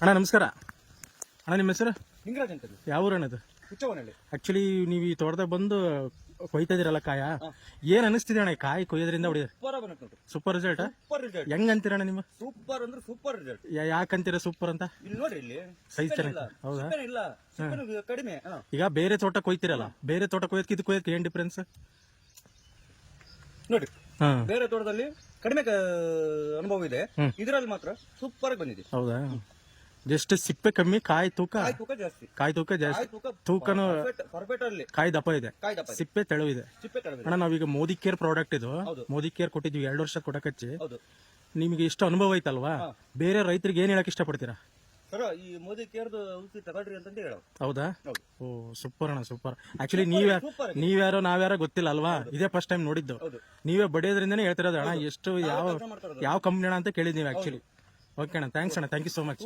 ಅಣ್ಣ ನಮಸ್ಕಾರ. ಅಣ್ಣ ನಿಮ್ಮ ಹೆಸರು? ಲಿಂಗರಾಜ್ ಅಂತ ಯಾವ ಊರು ಅಣ್ಣದು ಹುಚ್ಚವನಹಳ್ಳಿ ಆಕ್ಚುಲಿ ನೀವು ಈ ತೋಟದಾಗ ಬಂದು ಕೊಯ್ತಾ ಇದೀರಲ್ಲ ಕಾಯ? ಏನ್ ಅನಿಸ್ತಿದೆ ಅಣ್ಣ ಈ ಕಾಯಿ ಕೊಯ್ಯೋದ್ರಿಂದ ಹೊಡಿಯೋದು? ಸೂಪರ್ ಬಂತು ನೋಡ್ರಿ. ಸೂಪರ್ ರಿಸಲ್ಟ್ ಸೂಪರ್ ರಿಸಲ್ಟ್ ಹೆಂಗ್ ಅಂತೀರಣ್ಣ ನಿಮ್ಮ? ಸೂಪರ್ ಅಂದ್ರೆ ಸೂಪರ್ ರಿಸಲ್ಟ್ ಯಾಕಂತೀರ ಸೂಪರ್ ಅಂತ? ಇಲ್ಲಿ ನೋಡ್ರಿ ಇಲ್ಲಿ. ಸೈಜ್ ಸಿಪ್ಪೆನೇ ಹೌದಾ? ಸಿಪ್ಪೆನೇ ಇಲ್ಲ. ಸಿಪ್ಪೆನೂ ಕಡಿಮೆ. ಹಾ. ಈಗ ಬೇರೆ ತೋಟ ಕೊಯ್ತಿರಲ್ಲ? ಬೇರೆ ತೋಟ ಕೊಯ್ಯೋದಕ್ಕೆ ಇದು ಕೊಯ್ಯೋಕೆ ಏನ್ ಡಿಫ್ರೆನ್ಸ್ ನೋಡ್ರಿ. ಹಾ. ಬೇರೆ ತೋಟದಲ್ಲಿ ಕಡಿಮೆ ಕ- ಅನುಭವ ಇದೆ. ಇದರಲ್ಲಿ ಮಾತ್ರ ಸೂಪರ್ ಆಗಿ ಬಂದಿದೆ. ಹೌದಾ? ಜಸ್ಟ್ ಸಿಪ್ಪೆ ಕಮ್ಮಿ ಕಾಯಿ ತೂಕ. ಕಾಯಿ ತೂಕ ಜಾಸ್ತಿ. ಕಾಯಿ ತೂಕ ಕಾಯಿ ಜಾಸ್ತಿ. ತೂಕ ತೂಕನು ಪರ್ಫೆಕ್ಟ್ ಅಲ್ಲಿ ಕಾಯಿ ದಪ್ಪ ಇದೆ. ಕಾಯಿ ದಪ್ಪ ಇದೆ. ಸಿಪ್ಪೆ ತೆಳು ಇದೆ ಸಿಪ್ಪೆ ಕಡಿಮೆ ಅಣ್ಣ ನಾವೀಗ ಮೋದಿ ಕೇರ್ ಪ್ರಾಡಕ್ಟ್ ಇದು. ಹೌದು. ಮೋದಿ ಕೇರ್ ಕೊಟ್ಟಿದ್ವಿ ಎರಡು ವರ್ಷ ಕೊಡಕಚ್ಚಿ. ಹೌದು. ನಿಮಗೆ ಇಷ್ಟು ಅನುಭವ ಐತಲ್ವಾ? ಬೇರೆ ರೈತರಿಗೆ ಏನ್ ಹೇಳಕ್ ಇಷ್ಟಪಡ್ತೀರಾ? ಸರ್ ಈ ಮೋದಿ ಕೇರ್ದು ಔಷಧಿ ತಗೊಳ್ರಿ ಅಂತಂದು ಹೇಳೋ ಹೌದಾ? ಹೌದು. ಓ ಸೂಪರ್ ಅಣ್ಣ ಸೂಪರ್. ಆಕ್ಚುಲಿ ನೀವ್ ಸೂಪರ್ ನೀವ್ಯಾರೋ ನಾವ್ಯಾರೋ ಗೊತ್ತಿಲ್ಲ ಅಲ್ವಾ ಇದೇ ಫಸ್ಟ್ ಟೈಮ್ ನೋಡಿದ್ದು. ಹೌದು. ನೀವೇ ಬಡಿಯೋದ್ರಿಂದನೇ ಹೇಳ್ತಿರೋದು ಅಣ್ಣ ಎಷ್ಟು ಯಾವ ಯಾವ ಕಂಪ್ನಿ ಅಣ್ಣ ಅಂತ ಕೇಳಿದ್ ನೀವು ಆಕ್ಚುಲಿ ಓಕೆ ಅಣ್ಣ ಥ್ಯಾಂಕ್ಸ್ ಅಣ್ಣ. Thank you so much